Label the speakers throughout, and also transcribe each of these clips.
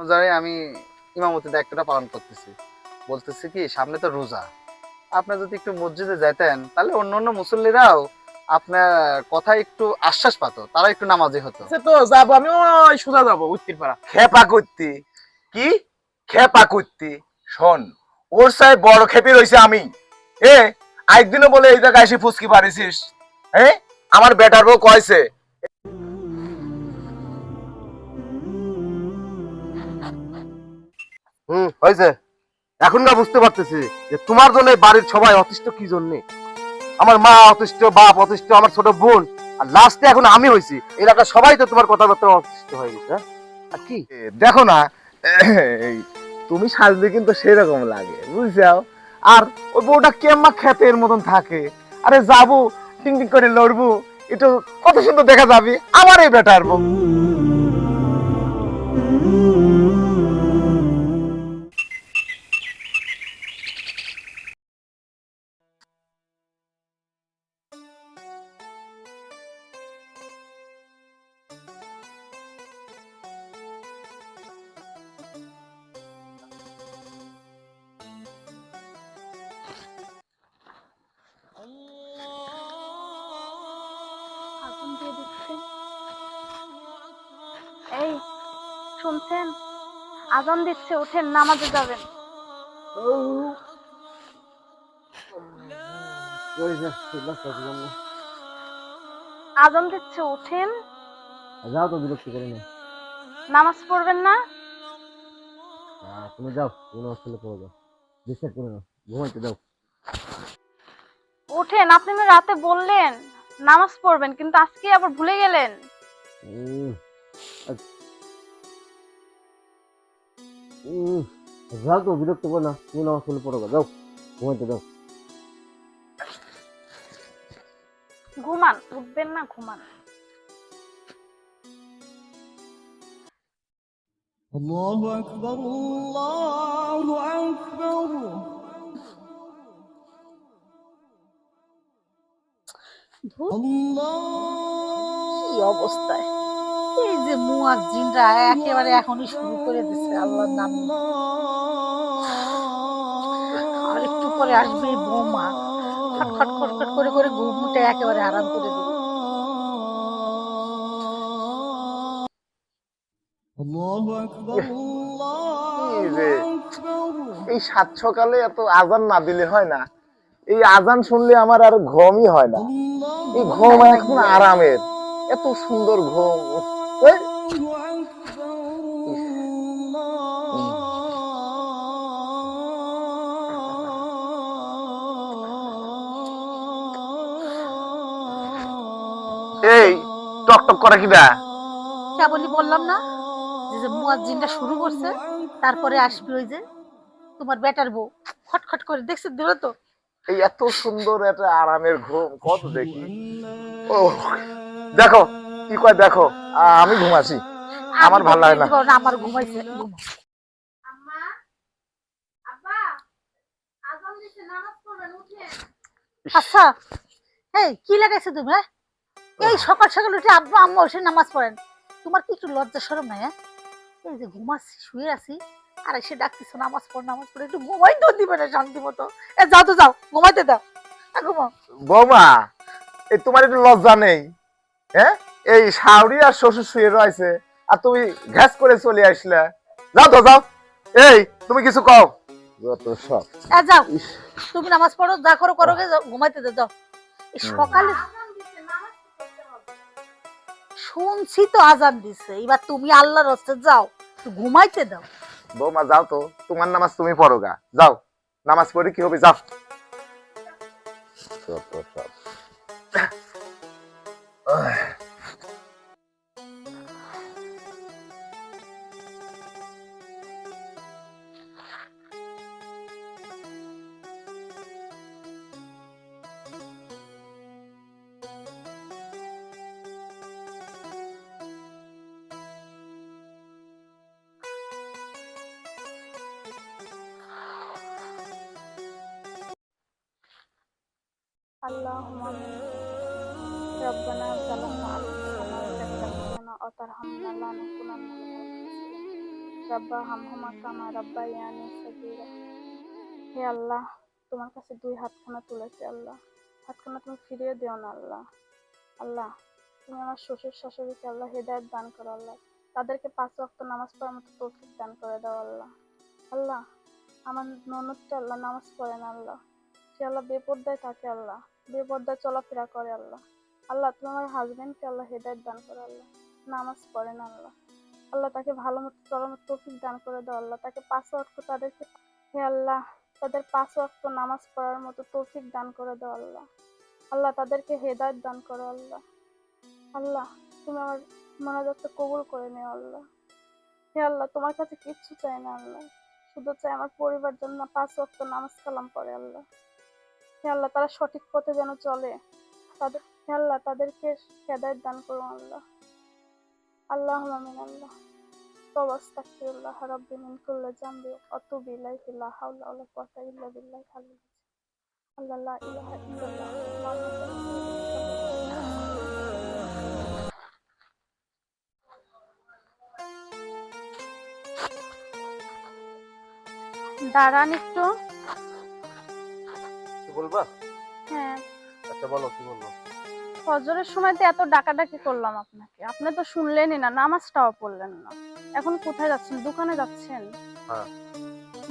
Speaker 1: রোজারে আমি ইমামতি দায়িত্বটা পালন করতেছি। বলতেছি কি সামনে তো রোজা। আপনি যদি একটু মসজিদে যেতেন তাহলে অন্য অন্য মুসল্লিরাও আপনার কথা একটু আশ্বাস পাতো তারা একটু নামাজি হতো।
Speaker 2: সে তো যাব আমি ওই সোজা যাব উত্তির পাড়া।
Speaker 3: খেপা করতি। কি? খেপা করতি। শোন ওর সাহেব বড় খেপি রয়েছে আমি। এ একদিনও বলে এই জায়গায় এসে ফুসকি পারিছিস হ্যাঁ আমার বেটার বউ কয়েছে
Speaker 4: হুম, হয়েছে। এখন না বুঝতে পারতেছি যে তোমার জন্য বাড়ির সবাই অতিষ্ঠ কি জন্য? আমার মা অতিষ্ঠ, বাপ অতিষ্ঠ, আমার ছোট বোন, আর লাস্টে এখন আমি হয়েছি। এলাকার সবাই তো তোমার কথাবার্তা অতিষ্ঠ হয়ে গেছে হ্যাঁ? আর কি?
Speaker 3: দেখো না তুমি সাজলে কিন্তু সেরকম লাগে, বুঝছাও? আর ওই বউটা কেমা খেতের মতন থাকে? আরে যাব, টিং টিং করে লড়বো এটা কত সুন্দর দেখা যাবে, আমার এই বেটার বউ।
Speaker 5: আজান দিচ্ছে ওঠেন নামাজে যাবেন। আজান দিচ্ছে ওঠেন
Speaker 4: যাও তো বিরক্তি করে না
Speaker 5: নামাজ পড়বেন না?
Speaker 4: তুমি যাও কোনো অসুবিধা করে যাও ডিস্টার্ব করে না ঘুমাইতে যাও
Speaker 5: ওঠেন আপনি রাতে বললেন, নামাজ পড়বেন, কিন্তু আজকে আবার ভুলে গেলেন।
Speaker 4: যাও তো বিরক্ত করে না তুমি নামাজ পড়লে পড়ো গা, যাও ঘুমাইতে যাও
Speaker 5: ঘুমান উঠবেন না ঘুমান
Speaker 6: الله أكبر الله أكبر
Speaker 7: কি অবস্থায় এই যে মুয়াজ্জিনরা একেবারে এখনই শুরু করে দিছে আল্লাহর নাম। আর একটু পরে আসবে বোমা। খটখট খটখট করে করে ঘুমটা একেবারে আরাম করে দিবে।
Speaker 3: এই সাত সকালে এত আজান না দিলে হয় না। এই আজান শুনলে আমার আর ঘুমই হয় না। এই ঘুম এখন আরামের। এত সুন্দর ঘুম এই, এই টক টক করে কিনা
Speaker 7: কেবলই বললাম না যে যে মুয়াজ্জিনটা শুরু করছে তারপরে আসবে ওই যে তোমার বেটার বউ। খটখট করে দেখছে দিল তো?
Speaker 3: এই এত সুন্দর একটা আরামের ঘুম কত দেখি। ও দেখো কি কয় দেখো আমি ঘুমাসি আমার ভালো লাগে না।
Speaker 7: আমার ঘুমাইছে আচ্ছা এই কি লাগাইছে তুমি হ্যাঁ? এই সকাল সকাল উঠে আব্বা আম্মা উঠে নামাজ পড়েন। তোমার কি একটু লজ্জা সরম নাই হ্যাঁ? এই যে ঘুমাচ্ছি শুয়ে আছি আর এসে ডাকতেছো নামাজ পড় নামাজ পড়ে একটু ঘুমাই তো দিবে না শান্তি মতো। এ যাও তো যাও ঘুমাইতে দাও। ঘুমাও।
Speaker 3: বৌমা এই তোমার একটু লজ্জা নেই হ্যাঁ? এই শাওরি আর শ্বশুর শুয়ে রয়েছে আর তুমি ঘ্যাস করে চলে আসলে। যাও তো যাও। এই তুমি কিছু কও। যত সব।
Speaker 7: এ যাও। তুমি নামাজ পড়ো যা করো করো গে, যাও, ঘুমাইতে দাও যাও। এই সকালে
Speaker 5: আজান দিচ্ছে নামাজ পড়তে হবে
Speaker 7: শুনছি তো আজান দিছে এবার তুমি আল্লাহর হস্তে যাও একটু ঘুমাইতে দাও।
Speaker 3: বৌমা যাও তো তোমার নামাজ তুমি পড়ো গা যাও। নামাজ পড়ে কি হবে যাও। যত সব।
Speaker 5: اللهم ربنا ظلمنا أنفسنا وإن لم تغفر لنا وترحمنا لنكونن من الخاسرين রাব্বা হামহুমা কামা রাব্বায়ানি সাগীরা হে আল্লাহ তোমার কাছে দুই হাতখানা তুলেছি আল্লাহ হাতখানা তুমি ফিরিয়ে দিও না আল্লাহ আল্লাহ তুমি আমার শ্বশুর শাশুড়িকে আল্লাহ হেদায়ত দান করো আল্লাহ তাদেরকে পাঁচ ওয়াক্ত নামাজ পড়ার মতো তৌফিক দান করে দাও আল্লাহ আল্লাহ আমার ননদটা আল্লাহ নামাজ পড়ে না আল্লাহ সে আল্লাহ বেপর্দায় থাকে আল্লাহ বেপর্দায় চলাফেরা করে আল্লাহ। আল্লাহ তুমি আমার হাজবেন্ডকে আল্লাহ হেদায়ত দান করে আল্লাহ। নামাজ পড়েন আল্লাহ। আল্লাহ তাকে ভালো মতো চলার মতো তৌফিক দান করে দাও আল্লাহ। তাকে পাঁচ ওয়াক্ত তাদেরকে, হে আল্লাহ, তাদের পাঁচ ওয়াক্ত নামাজ পড়ার মতো তৌফিক দান করে দাও আল্লাহ। আল্লাহ তাদেরকে হেদায়ত দান করো আল্লাহ। আল্লাহ, তুমি আমার মনাজাতটা কবুল করে নিও আল্লাহ। হে আল্লাহ, তোমার কাছে কিচ্ছু চাই না আল্লাহ। শুধু চাই আমার পরিবার জন্য পাঁচ ওয়াক্ত নামাজ কালাম পড়ে আল্লাহ। আল্লাহ তারা সঠিক পথে যেন চলে। তাদের আল্লাহ, তাদেরকে হেদায়ত দান করুন আল্লাহ। আল্লাহ আমিন, আল্লাহ। তবে আস্তাগফিরুল্লাহ রাব্বি মিন কুল্লি জামবি আতুবু ইলাইহি, লা হাওলা ওয়া লা কুওয়াতা ইল্লা বিল্লাহ আল্লাহ আল্লাহ, লা ইলাহা ইল্লাল্লাহ। দাঁড়ান একটু।
Speaker 4: বলবা?
Speaker 5: হ্যাঁ।
Speaker 4: আচ্ছা বলো কি বলব?
Speaker 5: ফজরের সময় তো এত ডাকাডাকি করলাম আপনাকে। আপনি তো শুনলেনই না নামাজটাও পড়লেন না। এখন কোথায় যাচ্ছেন? দোকানে যাচ্ছেন?
Speaker 4: হ্যাঁ।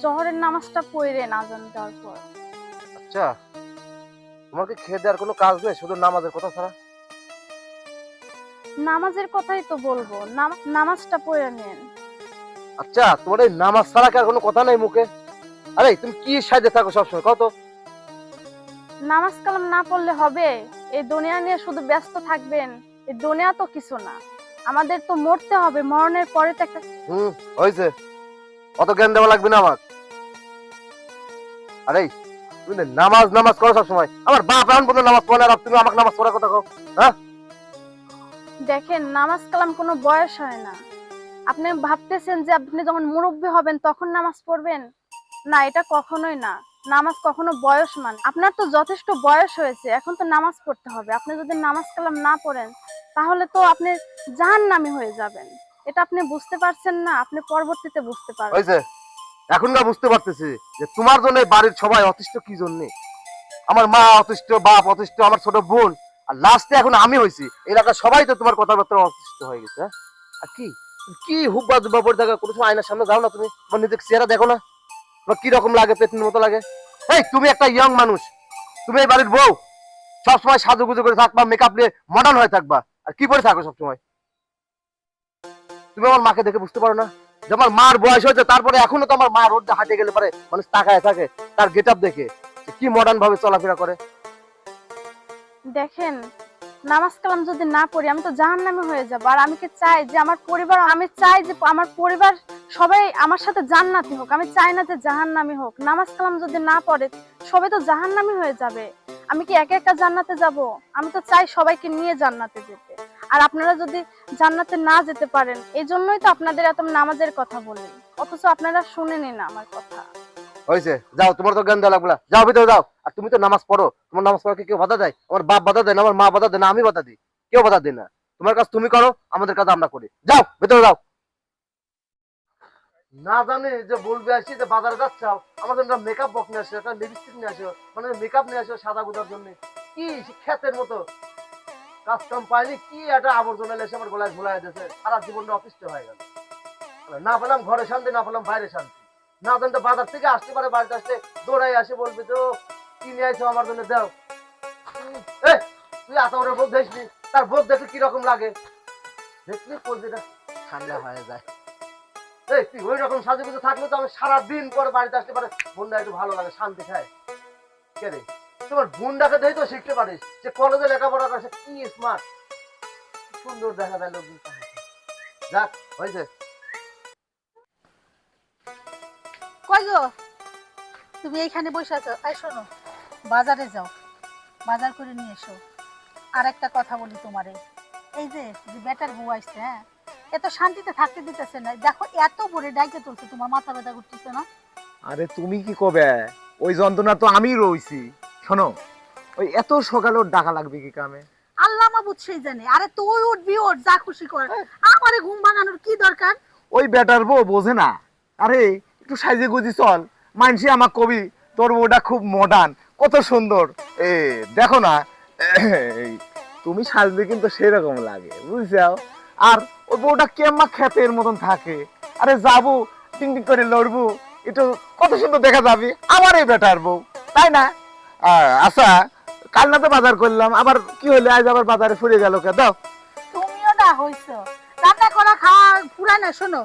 Speaker 5: জহরের নামাজটা পড়ে না জান দেওয়ার পর।
Speaker 4: আচ্ছা তোমার কি খেয়ে দেওয়ার কোনো কাজ নেই? শুধু নামাজের কথা ছাড়া?
Speaker 5: নামাজের কথাই তো বলব। নাম- নামাজটা পড়ে নেন।
Speaker 4: আচ্ছা তোমার এই নামাজ ছাড়া কি আর কোনো কথা নেই মুখে? আরে তুমি কি সাজে থাকো সবসময়? কত
Speaker 5: নামাজ কালাম না পড়লে হবে? এই দুনিয়া নিয়ে শুধু ব্যস্ত থাকবেন। এই দুনিয়া তো কিছু না। আমাদের তো মরতে হবে মরণের পরে তো একটা
Speaker 4: হুম হয়েছে। অত জ্ঞান দেওয়া লাগবে না আমার। আরে তুমি নামাজ নামাজ করো সবসময়। আমার বাপ রান পর্যন্ত নামাজ পড়ে আর তুমি আমাকে নামাজ পড়ার কথা কও। হ্যাঁ?
Speaker 5: দেখেন নামাজ কালাম কোনো বয়স হয় না। আপনি ভাবতেছেন যে আপনি যখন মুরব্বী হবেন তখন নামাজ পড়বেন? না এটা কখনোই না। নামাজ কখনো বয়স মানে। আপনার তো যথেষ্ট বয়স হয়েছে, এখন তো নামাজ পড়তে হবে। আপনি যদি নামাজ কালাম না পড়েন, তাহলে তো আপনি জাহান্নামী হয়ে যাবেন। এটা আপনি বুঝতে পারছেন না, আপনি পরবর্তীতে বুঝতে পারবেন।
Speaker 4: হয়েছে এখন না বুঝতে পারতেছি যে তোমার জন্য বাড়ির সবাই অতিষ্ঠ কি জন্যে? আমার মা অতিষ্ঠ, বাপ অতিষ্ঠ, আমার ছোট বোন, আর লাস্টে এখন আমি হয়েছি। এলাকার সবাই তো তোমার কথাবার্তা অতিষ্ঠ হয়ে গেছে হ্যাঁ? আর কি? কি হুব্বা দুব্বা পড়ে থাকা, কোনো সময় আয়নার সামনে যাও না তুমি, তোমার নিজের চেহারা দেখো না। কি রকম লাগে, পেতনির মতো লাগে? এই, তুমি একটা ইয়ং মানুষ। তুমি এই বাড়ির বউ। সবসময় সাজুগুজু করে থাকবা মেকআপ নিয়ে মডার্ন হয়ে থাকবা। আর কি পরে থাকো সবসময়? তুমি আমার মাকে দেখে বুঝতে পারো না? যে আমার মার বয়স হয়েছে, তারপরে এখনও তো আমার মা রোড হাঁটে গেলে পারে, মানুষ তাকায় থাকে, তার গেট দেখে। কি মডার্ন ভাবে চলাফেরা করে?
Speaker 5: দেখেন, নামাজ কালাম যদি না পড়ি, আমি তো জাহান্নামী হয়ে যাব। আর আমি কি চাই যে আমার পরিবার, আমি চাই যে আমার পরিবার সবাই আমার সাথে জান্নাতি হোক, আমি চাই না যে জাহান্নামী হোক। নামাজ কালাম যদি না পড়ে, সবাই তো জাহান্নামী হয়ে যাবে। আমি কি একা একা জান্নাতে যাব? আমি তো চাই সবাইকে নিয়ে জান্নাতে যেতে। আর আপনারা যদি জান্নাতে না যেতে পারেন এই জন্যই তো আপনাদের এত নামাজের কথা বলি। অথচ আপনারা শুনেনি না আমার কথা।
Speaker 4: হয়েছে। যাও, তোমার তো জ্ঞান দেওয়া লাগবে যাও, ভিতরে যাও। আর তুমি তো নামাজ পড়ো। তোমার নামাজ পড়াকে কেউ বাধা দেয়? আমার বাপ বাধা দেয় না, আমার মা বাধা দেয় না, আমি বাধা দিই। কেউ বাধা দেয় না। তোমার কাজ তুমি করো, আমাদের কাজ আমরা করি। যাও, ভিতরে যাও। না জানি যে বলবে আসি যে বাজারে যাচ্ছ, আমাদের একটা মেকআপ বক্স নিয়ে আসো, একটা লিপস্টিক নিয়ে আসো মানে মেকআপ নিয়ে আসো সাদা গুদার জন্য। কি খ্যাতের মতো। কাজ কাম পাইনি কি একটা আবর্জনা লেসে আমার গলায় ঝুলাই দিয়েছে, সারা জীবনটা অফিসে হয়ে গেল। না পেলাম ঘরে শান্তি, না পেলাম বাইরে শান্তি। না জানতে বাজার থেকে আসতে পারে, বাড়িতে আসতে দৌড়াই আসে, বলবে তো, কি নিয়ে আইছো আমার জন্য, দাও। তুই বড় বোধ দেখবি তার বোধ দেখলে কীরকম লাগে? দেখলি কলজিটা ঠান্ডা হয়ে যায়। তুই ওই রকম থাকলে তো আমি সারাদিন বাড়িতে আসতে পারে। একটু ভালো লাগে, শান্তি খায় কে রে? তোমার দেখে তো শিখতে পারিস যে কলেজে লেখাপড়া কি স্মার্ট সুন্দর দেখা যায় লোক যাক, হয়েছে।
Speaker 7: কই গো? তুমি এইখানে বসে আছো। এই শোনো, বাজারে যাও। বাজার করে নিয়ে এসো। আর একটা কথা বলি তোমারে। এই যে যে বেটার বউ আসছে হ্যাঁ? এত শান্তিতে থাকতে দিতেছে না। দেখো এত বড় ডাইকে তুলছে তোমার মাথা ব্যথা করতেছে না?
Speaker 3: আরে তুমি কি কবে? ওই যন্ত্রণা তো আমি রইছি। শোনো ওই এত সকালে ওর ডাকা লাগবে কি কামে?
Speaker 7: আল্লাহ মাবুদ সেই জানে। আরে তুই উঠবি ওঠ যা খুশি কর। আমারে ঘুম ভাঙানোর কি দরকার?
Speaker 3: ওই বেটার বউ বোঝে না। আরে একটু সাইজে গুজি চল। মানসি আমার কবি তোর বউটা খুব মডার্ন কত সুন্দর। এ দেখো না তুমি সাজলে কিন্তু সেরকম লাগে বুঝছ আর ওই বউটা কেমন খেতের মতন থাকে? আরে যাব টিং টিং করে লড়বো একটু কত সুন্দর দেখা যাবে আমার এই বেটার বউ তাই না? আচ্ছা কাল না তো বাজার করলাম আবার কি হলো আজ আবার বাজারে ফুরে গেল কে দাও।
Speaker 7: তুমিও না হইছ। রান্না করা খাওয়া পুরা না শোনো।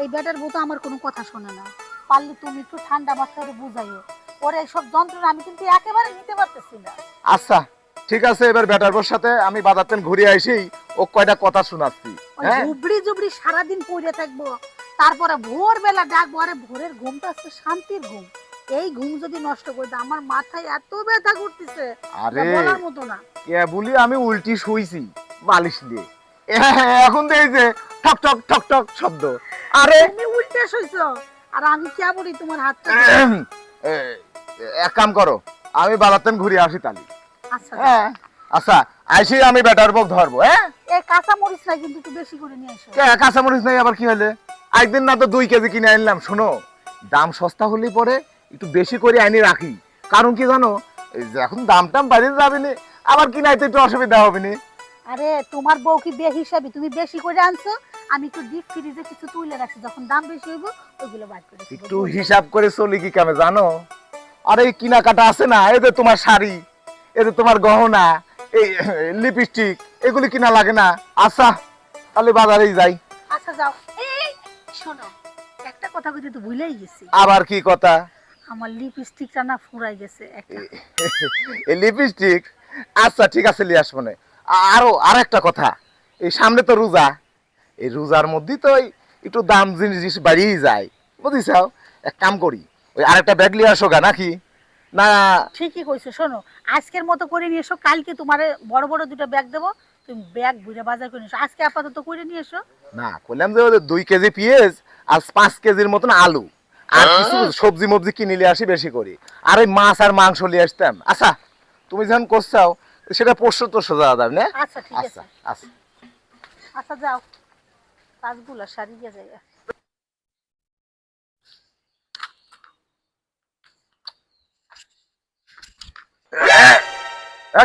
Speaker 7: এই বেটার বউ তো আমার কোনো কথা শোনে না। পারলে তুমি একটু ঠান্ডা মাথায় বুঝাইও। ওর এইসব যন্ত্রণা আমি কিন্তু একেবারে নিতে পারতেছি না।
Speaker 3: আচ্ছা। ঠিক আছে এবার বেটার বউর সাথে আমি বাজার তেন ঘুরে আসি ও কয়টা কথা শোনাচ্ছি হ্যাঁ?
Speaker 7: জুবড়ি জুবড়ি সারাদিন পড়ে থাকব। তারপরে ভোরবেলা ডাকবো আরে ভোরের ঘুমটা হচ্ছে শান্তির ঘুম। এই ঘুম যদি নষ্ট করে দেয় আমার মাথায় এত ব্যথা করতেছে
Speaker 3: আরে
Speaker 7: বলার মতো না।
Speaker 3: কেবলি আমি উল্টি শুইছি বালিশ দিয়ে। এখন তো এই যে ঠক ঠক ঠক ঠক শব্দ। আরে
Speaker 7: তুমি উল্টে শুইছ আর আমি কেমনই তোমার হাতটা?
Speaker 3: এক কাম করো আমি বাজার ঘুরে আসি তালি হ্যাঁ। আচ্ছা আইসি আমি বেটার বক ধরবো হ্যাঁ?
Speaker 7: এই কাঁচা মরিচ না কিন্তু একটু বেশি করে নিয়ে এসো
Speaker 3: কে কাঁচামরিচ নাই আবার কি হলে একদিন না তো দুই কেজি কিনে আনলাম শোনো। দাম সস্তা হলে পরে একটু বেশি করে আনি রাখি। কারণ কি জানো এই যে এখন দাম টাম বাড়িয়ে যাবে না আবার কিনাইতে একটু অসুবিধা হবে না।
Speaker 7: আরে তোমার বউ কি বে হিসাবে তুমি বেশি করে আনছো আমি একটু ডিপ ফ্রিজে কিছু তুলে রাখছি যখন দাম বেশি হইব ওইগুলো বাদ করে
Speaker 3: একটু হিসাব করে চলি কি কেমন জানো? আর এই কেনাকাটা আছে না এই যে তোমার শাড়ি। এই যে তোমার গহনা এই লিপস্টিক এগুলি কিনা লাগে না। আচ্ছা তাহলে বাজারেই যাই।
Speaker 7: আচ্ছা যাও। এই শোনো একটা কথা কইতে তো ভুলেই গেছি।
Speaker 3: আবার কি কথা?
Speaker 7: আমার লিপস্টিকটা না ফুরাই গেছে একটা।
Speaker 3: এই লিপস্টিক আচ্ছা ঠিক আছে লিয়ে আসব না। আরও আর একটা কথা। এই সামনে তো রোজা। এই রোজার মধ্যেই তো একটু দাম জিনিস বাড়িয়েই যায়। বুঝিস? এক কাম করি ওই আরেকটা ব্যাগ নিয়ে আসো গা নাকি? না
Speaker 7: ঠিকই কইছো শোনো আজকের মতো করে নিয়ে এসো কালকে তোমার বড় বড় দুটো ব্যাগ দেবো তুমি ব্যাগ ঘুরে বাজার করে নিয়ে আজকে আপাতত করে নিয়ে এসো।
Speaker 3: না বললাম যে ওদের দুই কেজি পেঁয়াজ আর পাঁচ কেজির মতন আলু। আর কিছু সবজি মবজি কিনে নিয়ে আসি বেশি করে। আর ওই মাছ আর মাংস নিয়ে আসতাম। আচ্ছা তুমি যখন করছাও সেটা পরশু তো সোজা যাবে না?
Speaker 7: আচ্ছা ঠিক আছে।
Speaker 3: আচ্ছা আচ্ছা।
Speaker 7: আচ্ছা যাও। কাজগুলো সারিয়ে যায়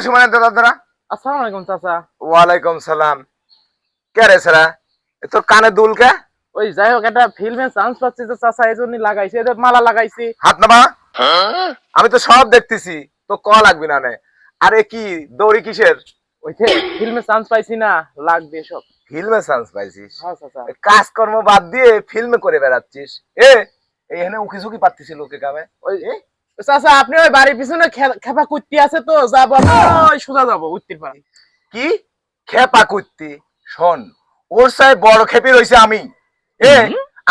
Speaker 3: সুমানের দাদা দাদা।
Speaker 2: আসসালামু আলাইকুম চাচা।
Speaker 3: ওয়ালাইকুম সালাম। কে রে সারা তোর কানে দুল কে?
Speaker 2: ওই যাই হোক একটা ফিল্মে চান্স পাচ্ছি তো চাচা এই জন্য লাগাইছি এদের মালা লাগাইছি।
Speaker 3: হাত নামা। আমি তো সব দেখতেছি তো ক লাগবি না নে? আরে কি দৌড়ি কিসের?
Speaker 2: ওই যে ফিল্মে চান্স পাইছি না লাগবে সব।
Speaker 3: ফিল্মে চান্স পাইছিস?
Speaker 2: হ্যাঁ
Speaker 3: কাজকর্ম বাদ দিয়ে ফিল্মে করে বেড়াচ্ছিস। এ এইখানে উকি ঝুঁকি পাচ্ছিস লোকে কামে
Speaker 2: ওই চাচা আপনি ওই বাড়ির পিছনে খেপা কুত্তি আছে তো যাব ওই সোজা যাব উত্তির পাড়া
Speaker 3: কি? খেপা কুত্তি। শোন ওর সাই বড় খেপি রইছে আমি। এ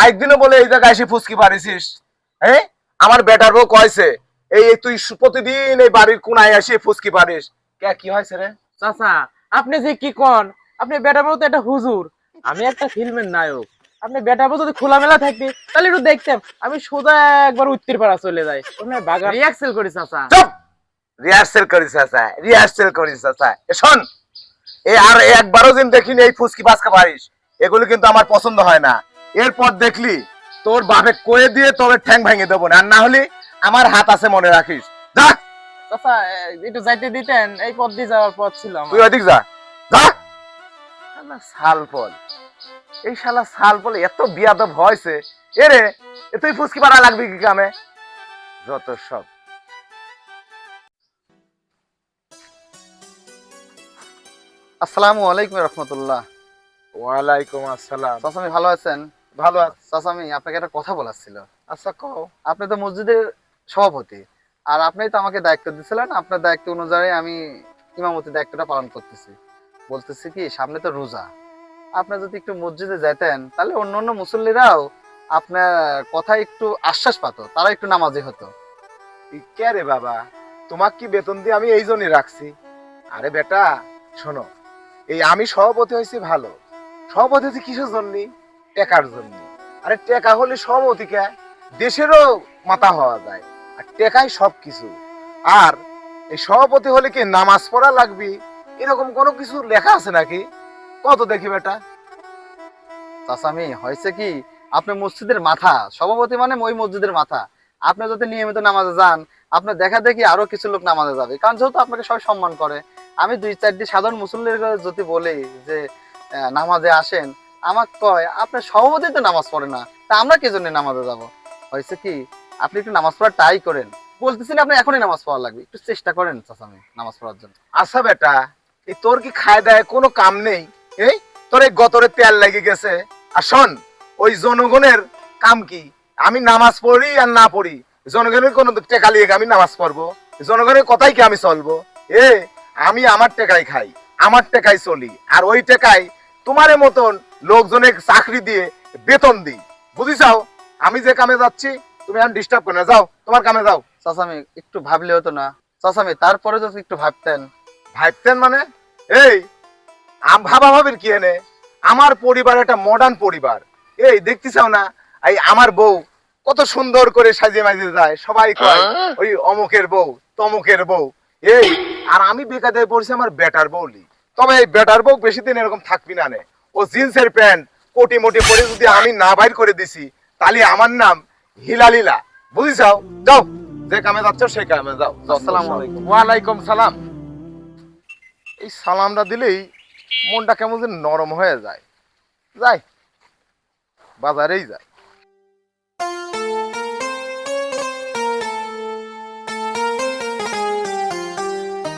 Speaker 3: একদিনও বলে এই জায়গায় এসে ফুসকি পারিছিস হ্যাঁ আমার বেটার বউ কয়েছে এই তুই প্রতিদিন এই বাড়ির কোনায় এসে ফুসকি পারিস কে কি হয়েছে রে?
Speaker 2: চাচা আপনি যে কি কন আপনি বেটা বলতে একটা হুজুর। আমি একটা ফিল্মের নায়ক। আপনি বেটা বউ যদি খোলামেলা থাকতে তাহলে একটু দেখতাম। আমি সোজা একবার উত্তির পাড়া চলে যাই। ওখানে বাগান রিয়াক্সেল করি চাচা।
Speaker 3: চুপ! রিহার্সেল করিস চাচা। রিহার্সেল করিস চাচা। এ শোন এ আর একবারও দিন দেখিনি এই ফুসকি বাসকা পারিস এগুলো কিন্তু আমার পছন্দ হয় না। এরপর দেখলি তোর বাপে কয়ে দিয়ে তোর ঠ্যাং ভেঙে দেবো না। আর না হলে আমার হাত আছে মনে রাখিস। যা!
Speaker 2: চাচা একটু যাইতে দিতেন। এই পথ দিয়ে যাওয়ার পথ ছিল।
Speaker 3: তুই ওদিক যা। যা! শালা সালফল এই শালা সালফল এত বিয়াদব হয়েছে। এরে এ তুই ফুসকি পাড়া লাগবে কি কামে যত সব।
Speaker 1: আসসালামু আলাইকুম রহমতুল্লাহ।
Speaker 3: ওয়ালাইকুম আসসালাম।
Speaker 1: চাচামি ভালো আছেন?
Speaker 3: ভালো আছি।
Speaker 1: চাচামি আপনাকে একটা কথা বলার ছিল।
Speaker 3: আচ্ছা কও।
Speaker 1: আপনি তো মসজিদের সভাপতি। আর আপনি তো আমাকে দায়িত্ব দিয়েছিলেন আপনার দায়িত্ব অনুযায়ী আমি ইমামতি দায়িত্বটা পালন করতেছি। বলতেছি কি সামনে তো রোজা। আপনি যদি একটু মসজিদে যেতেন তাহলে অন্য অন্য মুসল্লিরাও আপনার কথা একটু আশ্বাস পাতো তারা একটু নামাজি হতো।
Speaker 3: কে রে বাবা? তোমাক কি বেতন দিয়ে আমি এই জন্যই রাখছি? আরে বেটা, শোনো, এই আমি সভাপতি হয়েছি ভালো। সভাপতি হয়েছি কিসের জন্য? টেকার জন্য। আরে টেকা হলে সভাপতি কে দেশেরও মাথা হওয়া যায়, আর টেকাই সব কিছু। আর এই সভাপতি হলে কি নামাজ পড়া লাগবে? এরকম কোনো কিছু লেখা আছে নাকি? কত দেখি বেটা?
Speaker 1: চাচামি, হয়েছে কি? আপনি মসজিদের মাথা, সভাপতি মানে ওই মসজিদের মাথা। আপনি যদি নিয়মিত নামাজে যান, আপনার দেখা দেখি আরও কিছু লোক নামাজে যাবে। কারণ যেহেতু আপনাকে সবাই সম্মান করে, আমি দুই চারটি সাধারণ মুসল্লির যদি বলি যে নামাজে আসেন আমার কয়, আপনার সভাপতি তো নামাজ পড়ে না, তা আমরা কি জন্য নামাজে যাব? হয়েছে কি? আপনি একটু নামাজ পড়ার ট্রাই করেন। বলতেছি না আপনি এখনই নামাজ পড়া লাগবে, একটু চেষ্টা করেন চাচামি, নামাজ পড়ার জন্য।
Speaker 3: আচ্ছা বেটা, এই তোর কি খায় দেয় কোনো কাম নেই? এই তোর এই গতরে তেল লেগে গেছে। আর শোন ওই জনগণের কাম কি? আমি নামাজ পড়ি আর না পড়ি। জনগণের কোনো টেকা লিয়ে আমি নামাজ পড়ব? জনগণের কথাই কি আমি চলবো? এ আমি আমার টেকাই খাই আমার টেকাই চলি। আর ওই টেকাই তোমার মতন লোকজনের চাকরি দিয়ে বেতন দিই। বুঝিছাও? আমি যে কামে যাচ্ছি তুমি আমি ডিস্টার্ব করে না। যাও তোমার কামে যাও।
Speaker 1: চাচামি একটু ভাবলে হতো না। চাচামি তারপরে যদি একটু ভাবতেন।
Speaker 3: ভাবতেন মানে? এই ভাবা ভাবির কি এনে? আমার পরিবার একটা মডার্ন পরিবার। এই দেখতেছাও না? এই আমার বউ কত সুন্দর করে সাজিয়ে মাজিয়ে যায় সবাই কয় ওই অমুকের বউ তমুকের বউ। এই আর আমি বেকাতে পড়ছি আমার বেটার বউলি তবে এই বেটার বউ বেশি দিন এরকম থাকবি না নে। ও জিন্সের প্যান্ট কোটি মোটি পরে যদি আমি না বাইর করে দিছি তাহলে আমার নাম হিলালিলা। বুঝিছাও? যাও যে কামে যাচ্ছ সেই কামে যাও। যাও
Speaker 1: আসসালামু আলাইকুম।
Speaker 3: ওয়ালাইকুম সালাম। এই সালামটা দিলেই মনটা কেমন যে নরম হয়ে যায়। যাই বাজারেই যায়